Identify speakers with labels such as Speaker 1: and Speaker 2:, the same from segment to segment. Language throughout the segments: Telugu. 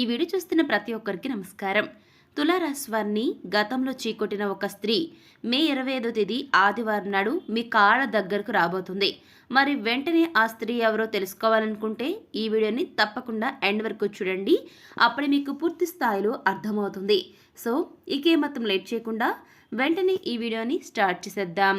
Speaker 1: ఈ వీడియో చూస్తున్న ప్రతి ఒక్కరికి నమస్కారం. తులారాశి గతంలో చీకొట్టిన ఒక స్త్రీ మే ఇరవై ఐదో తేదీ ఆదివారం నాడు మీ కాళ్ళ దగ్గరకు రాబోతుంది. మరి వెంటనే ఆ స్త్రీ ఎవరో తెలుసుకోవాలనుకుంటే ఈ వీడియోని తప్పకుండా ఎండ్ వరకు చూడండి. అప్పుడే మీకు పూర్తి స్థాయిలో అర్థమవుతుంది. సో ఇకే లేట్ చేయకుండా వెంటనే ఈ వీడియోని స్టార్ట్ చేసేద్దాం.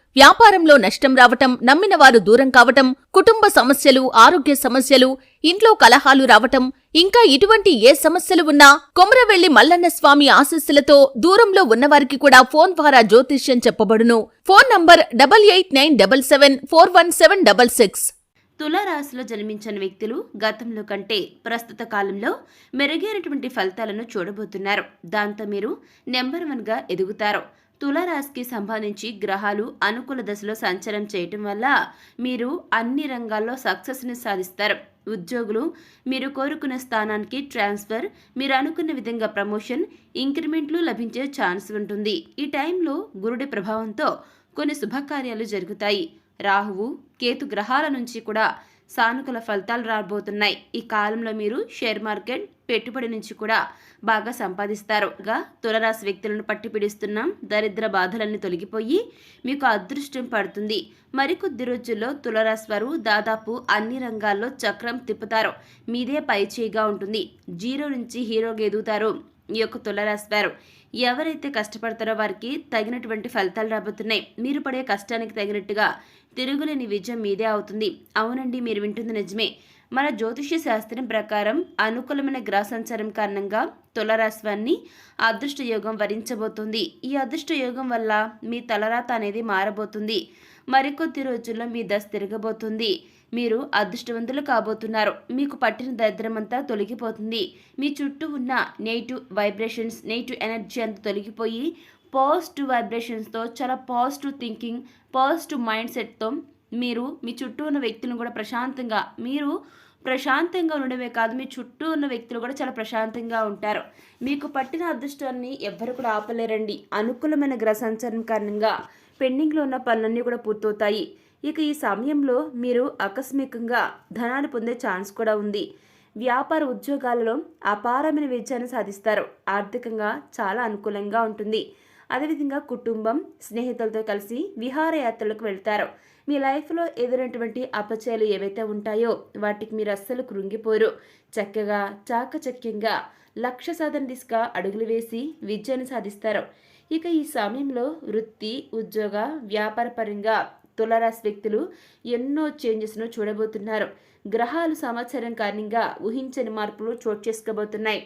Speaker 2: వ్యాపారంలో నష్టం రావటం నమ్మిన వారు దూరం కావటం కుటుంబ సమస్యలు ఆరోగ్య సమస్యలు ఇంట్లో కలహాలు రావటం ఇంకా ఇటువంటి ఏ సమస్యలు ఉన్నా కొమరవెల్లి మల్లన్న స్వామి ఆశస్సులతో దూరంలో ఉన్నవారికి కూడా ఫోన్ ద్వారా జ్యోతిష్యం చెప్పబడును. Phone number double eight nine double seven four one seven double six.
Speaker 1: తులారాశిలో జన్మించిన వ్యక్తులు గతంలో కంటే ప్రస్తుత కాలంలో మెరుగైనటువంటి ఫలితాలను చూడబోతున్నారు. దాంతో మీరు నెంబర్ వన్గా ఎదుగుతారు. తులరాశికి సంబంధించి గ్రహాలు అనుకూల దశలో సంచారం చేయటం వల్ల మీరు అన్ని రంగాల్లో సక్సెస్ని సాధిస్తారు. ఉద్యోగులు మీరు కోరుకున్న స్థానానికి ట్రాన్స్ఫర్ మీరు అనుకున్న విధంగా ప్రమోషన్ ఇంక్రిమెంట్లు లభించే ఛాన్స్ ఉంటుంది. ఈ టైంలో గురుడి ప్రభావంతో కొన్ని శుభకార్యాలు జరుగుతాయి. రాహువు కేతు గ్రహాల నుంచి కూడా సానుకూల ఫలితాలు రాబోతున్నాయి. ఈ కాలంలో మీరు షేర్ మార్కెట్ పెట్టుబడి నుంచి కూడా బాగా సంపాదిస్తారు. గా తులరాశి వ్యక్తులను పట్టి పిడిస్తున్నాం దరిద్ర బాధలన్నీ తొలగిపోయి మీకు అదృష్టం పడుతుంది. మరికొద్ది రోజుల్లో తులరాశి వారు దాదాపు అన్ని రంగాల్లో చక్రం తిప్పుతారు. మీదే పైచేయిగా ఉంటుంది. జీరో నుంచి హీరోగా ఎదుగుతారు ఈ యొక్క తులరాశి వారు. ఎవరైతే కష్టపడతారో వారికి తగినటువంటి ఫలితాలు రాబోతున్నాయి. మీరు పడే కష్టానికి తగినట్టుగా తిరుగులేని విజయం మీదే అవుతుంది. అవునండి మీరు వింటుంది నిజమే. మన జ్యోతిష్య శాస్త్రం ప్రకారం అనుకూలమైన గ్రహ సంచారం కారణంగా తులరాశ్వాన్ని అదృష్ట యోగం వరించబోతుంది. ఈ అదృష్ట యోగం వల్ల మీ తలరాత అనేది మారబోతుంది. మరికొద్ది రోజుల్లో మీ దశ తిరగబోతుంది. మీరు అదృష్టవంతులు కాబోతున్నారు. మీకు పట్టిన దరిద్రమంతా తొలగిపోతుంది. మీ చుట్టూ ఉన్న నెగిటివ్ వైబ్రేషన్స్ నెగిటివ్ ఎనర్జీ అంతా తొలగిపోయి పాజిటివ్ వైబ్రేషన్స్తో చాలా పాజిటివ్ థింకింగ్ పాజిటివ్ మైండ్ సెట్తో మీరు మీ చుట్టూ ఉన్న వ్యక్తులను కూడా ప్రశాంతంగా మీరు ప్రశాంతంగా ఉండడమే కాదు మీ చుట్టూ ఉన్న వ్యక్తులు కూడా చాలా ప్రశాంతంగా ఉంటారు. మీకు పట్టిన అదృష్టాన్ని ఎవ్వరు కూడా ఆపలేరండి. అనుకూలమైన గ్రహ సంచారం కారణంగా పెండింగ్లో ఉన్న పనులన్నీ కూడా పూర్తవుతాయి. ఇక ఈ సమయంలో మీరు ఆకస్మికంగా ధనాన్ని పొందే ఛాన్స్ కూడా ఉంది. వ్యాపార ఉద్యోగాలలో అపారమైన విజయాన్ని సాధిస్తారు. ఆర్థికంగా చాలా అనుకూలంగా ఉంటుంది. అదేవిధంగా కుటుంబం స్నేహితులతో కలిసి విహారయాత్రలకు వెళ్తారు. మీ లైఫ్లో ఎదురైనటువంటి అపచయాలు ఏవైతే ఉంటాయో వాటికి మీరు అస్సలు కృంగిపోరు. చక్కగా చాకచక్యంగా లక్ష్య సాధన దిశగా అడుగులు వేసి విజయాన్ని సాధిస్తారు. ఇక ఈ సమయంలో వృత్తి ఉద్యోగ వ్యాపారపరంగా తులరాశి తులారాశి వ్యక్తులు ఎన్నో చేంజెస్ను చూడబోతున్నారు. గ్రహాలు సమాచారం కారణంగా ఊహించని మార్పులు చోటు చేసుకోబోతున్నాయి.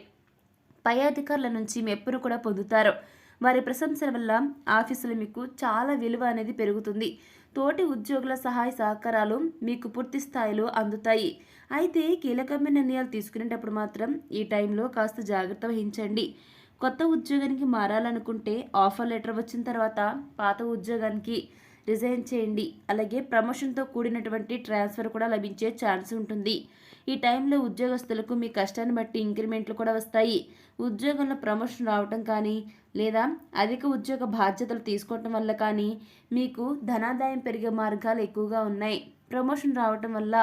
Speaker 1: పై అధికారుల నుంచి మెప్పును కూడా పొందుతారు. వారి ప్రశంసల వల్ల ఆఫీసులో మీకు చాలా విలువ అనేది పెరుగుతుంది. తోటి ఉద్యోగుల సహాయ సహకారాలు మీకు పూర్తి స్థాయిలో అందుతాయి. అయితే కీలకమైన నిర్ణయాలు తీసుకునేటప్పుడు మాత్రం ఈ టైంలో కాస్త జాగ్రత్త వహించండి. కొత్త ఉద్యోగానికి మారాలనుకుంటే ఆఫర్ లెటర్ వచ్చిన తర్వాత పాత ఉద్యోగానికి రిజైన్ చేయండి. అలాగే ప్రమోషన్తో కూడినటువంటి ట్రాన్స్ఫర్ కూడా లభించే ఛాన్స్ ఉంటుంది. ఈ టైంలో ఉద్యోగస్తులకు మీ కష్టాన్ని బట్టి ఇంక్రిమెంట్లు కూడా వస్తాయి. ఉద్యోగంలో ప్రమోషన్ రావటం కానీ లేదా అధిక ఉద్యోగ బాధ్యతలు తీసుకోవటం వల్ల కానీ మీకు ధనాదాయం పెరిగే మార్గాలు ఎక్కువగా ఉన్నాయి. ప్రమోషన్ రావటం వల్ల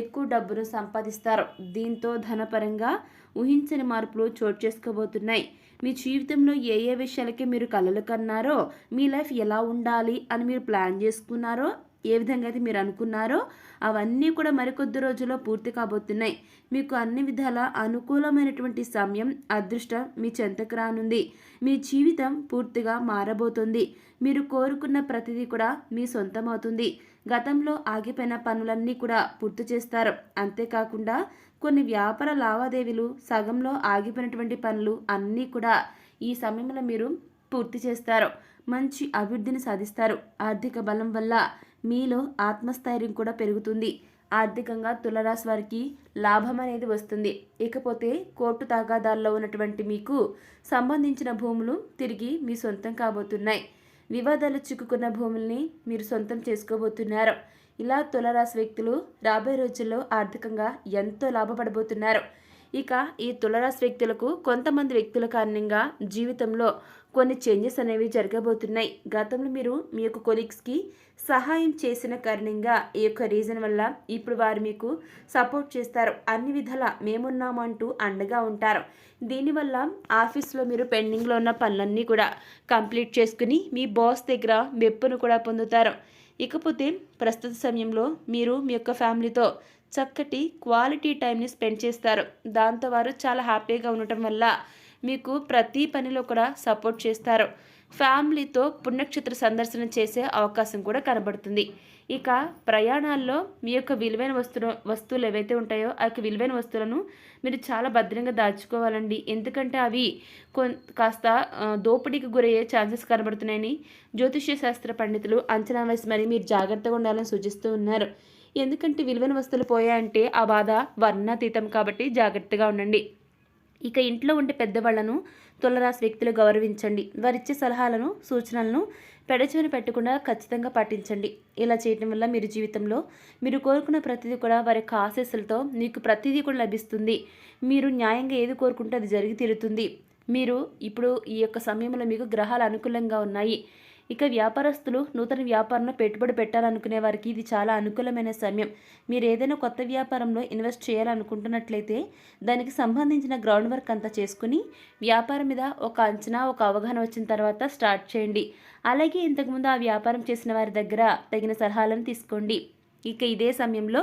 Speaker 1: ఎక్కువ డబ్బును సంపాదిస్తారు. దీంతో ధనపరంగా ఊహించని మార్పులు చోటు చేసుకోబోతున్నాయి. మీ జీవితంలో ఏ ఏ విషయాలకి మీరు కలలు కన్నారో మీ లైఫ్ ఎలా ఉండాలి అని మీరు ప్లాన్ చేసుకున్నారో ఏ విధంగా అయితే మీరు అనుకున్నారో అవన్నీ కూడా మరికొద్ది రోజుల్లో పూర్తి కాబోతున్నాయి. మీకు అన్ని విధాల అనుకూలమైనటువంటి సమయం అదృష్టం మీ చెంతకు రానుంది. మీ జీవితం పూర్తిగా మారబోతుంది. మీరు కోరుకున్న ప్రతిదీ కూడా మీ సొంతం అవుతుంది. గతంలో ఆగిపోయిన పనులన్నీ కూడా పూర్తి చేస్తారు. అంతేకాకుండా కొన్ని వ్యాపార లావాదేవీలు సగంలో ఆగిపోయినటువంటి పనులు అన్నీ కూడా ఈ సమయంలో మీరు పూర్తి చేస్తారు. మంచి అభివృద్ధిని సాధిస్తారు. ఆర్థిక బలం వల్ల మీలో ఆత్మస్థైర్యం కూడా పెరుగుతుంది. ఆర్థికంగా తులరాశి వారికి లాభం అనేది వస్తుంది. ఇకపోతే కోర్టు తగాదాల్లో ఉన్నటువంటి మీకు సంబంధించిన భూములు తిరిగి మీ సొంతం కాబోతున్నాయి. వివాదాలు చిక్కుకున్న భూముల్ని మీరు సొంతం చేసుకోబోతున్నారు. ఇలా తులరాశి వ్యక్తులు రాబోయే రోజుల్లో ఆర్థికంగా ఎంతో లాభపడబోతున్నారు. ఇక ఈ తులరాశి వ్యక్తులకు కొంతమంది వ్యక్తుల కారణంగా జీవితంలో కొన్ని చేంజెస్ అనేవి జరగబోతున్నాయి. గతంలో మీరు మీ యొక్క కొలీగ్స్కి సహాయం చేసిన కారణంగా ఈ యొక్క రీజన్ వల్ల ఇప్పుడు వారు మీకు సపోర్ట్ చేస్తారు. అన్ని విధాల మేమున్నామంటూ అండగా ఉంటారు. దీనివల్ల ఆఫీస్లో మీరు పెండింగ్లో ఉన్న పనులన్నీ కూడా కంప్లీట్ చేసుకుని మీ బాస్ దగ్గర మెప్పును కూడా పొందుతారు. ఇకపోతే ప్రస్తుత సమయంలో మీరు మీ యొక్క ఫ్యామిలీతో చక్కటి క్వాలిటీ టైంని స్పెండ్ చేస్తారు. దాంతో వారు చాలా హ్యాపీగా ఉండటం వల్ల మీకు ప్రతి పనిలో కూడా సపోర్ట్ చేస్తారు. ఫ్యామిలీతో పుణ్యక్షేత్ర సందర్శన చేసే అవకాశం కూడా కనబడుతుంది. ఇక ప్రయాణాల్లో మీ యొక్క విలువైన వస్తువు వస్తువులు ఏవైతే ఉంటాయో ఆ యొక్క విలువైన వస్తువులను మీరు చాలా భద్రంగా దాచుకోవాలండి. ఎందుకంటే అవి కాస్త దోపిడీకి గురయ్యే ఛాన్సెస్ కనబడుతున్నాయని జ్యోతిష్య శాస్త్ర పండితులు అంచనా వేసి మరి మీరు జాగ్రత్తగా ఉండాలని సూచిస్తూ ఉన్నారు. ఎందుకంటే విలువైన వస్తువులు పోయాయంటే ఆ బాధ వర్ణాతీతం కాబట్టి జాగ్రత్తగా ఉండండి. ఇక ఇంట్లో ఉండే పెద్దవాళ్ళను తులరాశి వ్యక్తులు గౌరవించండి. వారిచ్చే సలహాలను సూచనలను పెడచివని పెట్టకుండా ఖచ్చితంగా పాటించండి. ఇలా చేయటం వల్ల మీరు జీవితంలో మీరు కోరుకున్న ప్రతిదీ కూడా వారి యొక్క ఆశీస్సులతో మీకు ప్రతిదీ కూడా లభిస్తుంది. మీరు న్యాయంగా ఏది కోరుకుంటే అది జరిగి తీరుతుంది. మీరు ఇప్పుడు ఈ యొక్క సమయంలో మీకు గ్రహాలు అనుకూలంగా ఉన్నాయి. ఇక వ్యాపారస్తులు నూతన వ్యాపారంలో పెట్టుబడి పెట్టాలనుకునే వారికి ఇది చాలా అనుకూలమైన సమయం. మీరు ఏదైనా కొత్త వ్యాపారంలో ఇన్వెస్ట్ చేయాలనుకుంటున్నట్లయితే దానికి సంబంధించిన గ్రౌండ్ వర్క్ అంతా చేసుకుని వ్యాపారం మీద ఒక అంచనా ఒక అవగాహన వచ్చిన తర్వాత స్టార్ట్ చేయండి. అలాగే ఇంతకుముందు ఆ వ్యాపారం చేసిన వారి దగ్గర తగిన సలహాలను తీసుకోండి. ఇక ఇదే సమయంలో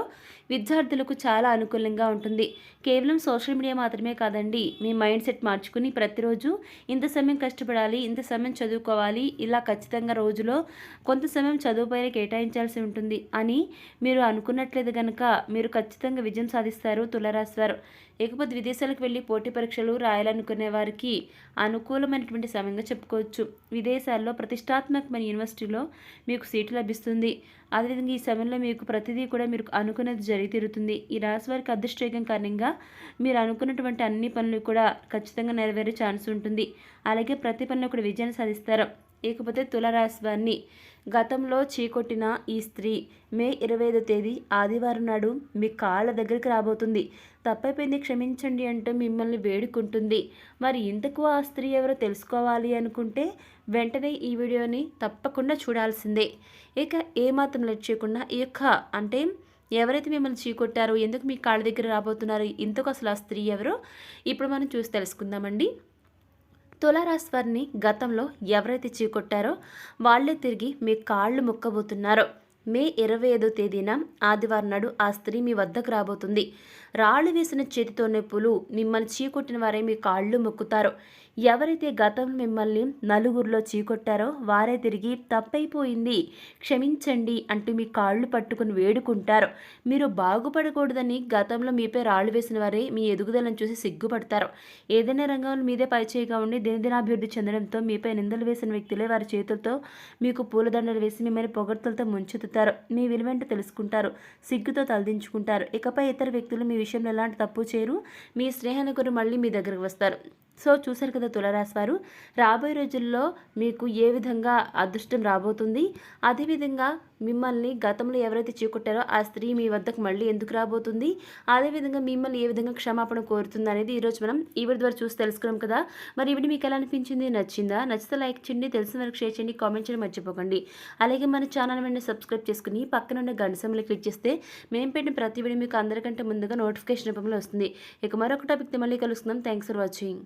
Speaker 1: విద్యార్థులకు చాలా అనుకూలంగా ఉంటుంది. కేవలం సోషల్ మీడియా మాత్రమే కాదండి మీ మైండ్ సెట్ మార్చుకుని ప్రతిరోజు ఇంత సమయం కష్టపడాలి ఇంత సమయం చదువుకోవాలి ఇలా ఖచ్చితంగా రోజులో కొంత సమయం చదువుపైన కేటాయించాల్సి ఉంటుంది అని మీరు అనుకున్నట్లేదు కనుక మీరు ఖచ్చితంగా విజయం సాధిస్తారు తులరాశివారు. ఇకపోతే విదేశాలకు వెళ్ళి పోటీ పరీక్షలు రాయాలనుకునే వారికి అనుకూలమైనటువంటి సమయంగా చెప్పుకోవచ్చు. విదేశాల్లో ప్రతిష్టాత్మకమైన యూనివర్సిటీలో మీకు సీటు లభిస్తుంది. అదేవిధంగా ఈ సమయంలో మీకు ప్రతిదీ కూడా మీరు అనుకున్నది జరిగితీరుతుంది. ఈ రాశి వారికి అదృష్టయోగం కారణంగా మీరు అనుకున్నటువంటి అన్ని పనులు కూడా ఖచ్చితంగా నెరవేరే ఛాన్స్ ఉంటుంది. అలాగే ప్రతి పనిలో కూడా విజయాన్ని సాధిస్తారు. ఇకపోతే తులరాశి వారిని గతంలో చీకొట్టిన ఈ స్త్రీ మే ఇరవై ఐదో తేదీ ఆదివారం నాడు మీ కాళ్ళ దగ్గరికి రాబోతుంది. తప్పైపోయింది క్షమించండి అంటూ మిమ్మల్ని వేడుకుంటుంది. మరి ఇంతకు ఆ స్త్రీ ఎవరో తెలుసుకోవాలి అనుకుంటే వెంటనే ఈ వీడియోని తప్పకుండా చూడాల్సిందే. ఇక ఏమాత్రం లెట్ చేయకుండా ఈ యొక్క అంటే ఎవరైతే మిమ్మల్ని చీకొట్టారో ఎందుకు మీ కాళ్ళ దగ్గర రాబోతున్నారు ఇంతకు అసలు ఆ స్త్రీ ఎవరో ఇప్పుడు మనం చూసి తెలుసుకుందామండి. తులారాశి వారిని గతంలో ఎవరైతే చీకొట్టారో వాళ్ళే తిరిగి మీ కాళ్ళు మొక్కబోతున్నారో. మే ఇరవై ఐదో తేదీన ఆదివారం నాడు ఆ స్త్రీ మీ వద్దకు రాబోతుంది. రాళ్ళు వేసిన చేతితో నొప్పులు మిమ్మల్ని చీకొట్టిన వారే మీ కాళ్ళు మొక్కుతారు. ఎవరైతే గతం మిమ్మల్ని నలుగురిలో చీకొట్టారో వారే తిరిగి తప్పైపోయింది. క్షమించండి అంటూ మీ కాళ్ళు పట్టుకుని వేడుకుంటారు. మీరు బాగుపడకూడదని గతంలో మీపై రాళ్ళు వేసిన వారే మీ ఎదుగుదలను చూసి సిగ్గుపడతారు. ఏదైనా రంగంలో మీదే పైచేయిగా ఉండి దినదినాభివృద్ధి చెందడంతో మీపై నిందలు వేసిన వ్యక్తులే వారి చేతులతో మీకు పూలదండలు వేసి మిమ్మల్ని పొగడ్తలతో ముంచెత్తుతారు. మీ విలువంట తెలుసుకుంటారు. సిగ్గుతో తలదించుకుంటారు. ఇకపై ఇతర వ్యక్తులు మీ విషయంలో ఎలాంటి తప్పు చేయరు. మీ స్నేహానికి మళ్ళీ మీ దగ్గరకు వస్తారు. సో చూశారు కదా తులరాశి వారు రాబోయే రోజుల్లో మీకు ఏ విధంగా అదృష్టం రాబోతుంది? అదేవిధంగా మిమ్మల్ని గతంలో ఎవరైతే చీకొట్టారో ఆ స్త్రీ మీ వద్దకు మళ్ళీ ఎందుకు రాబోతుంది? అదేవిధంగా మిమ్మల్ని ఏ విధంగా క్షమాపణ కోరుతుంది అనేది ఈరోజు మనం ఈవిడ ద్వారా చూసి తెలుసుకున్నాం కదా. మరి ఈవిడ మీకు ఎలా అనిపించింది? నచ్చిందా? నచ్చితే లైక్ చేయండి తెలిసిన వరకు షేర్ చేయండి కామెంట్ చేయడం మర్చిపోకండి. అలాగే మన ఛానల్ వెంటనే సబ్స్క్రైబ్ చేసుకుని పక్కన ఉన్న గంట సమయంలో క్లిక్ చేస్తే మేము పెట్టిన ప్రతి వీడియో మీకు అందరికంటే ముందుగా నోటిఫికేషన్ రూపంలో వస్తుంది. ఇక మరొక టాపిక్తో మళ్ళీ కలుస్తున్నాం థ్యాంక్స్ ఫర్ వాచింగ్.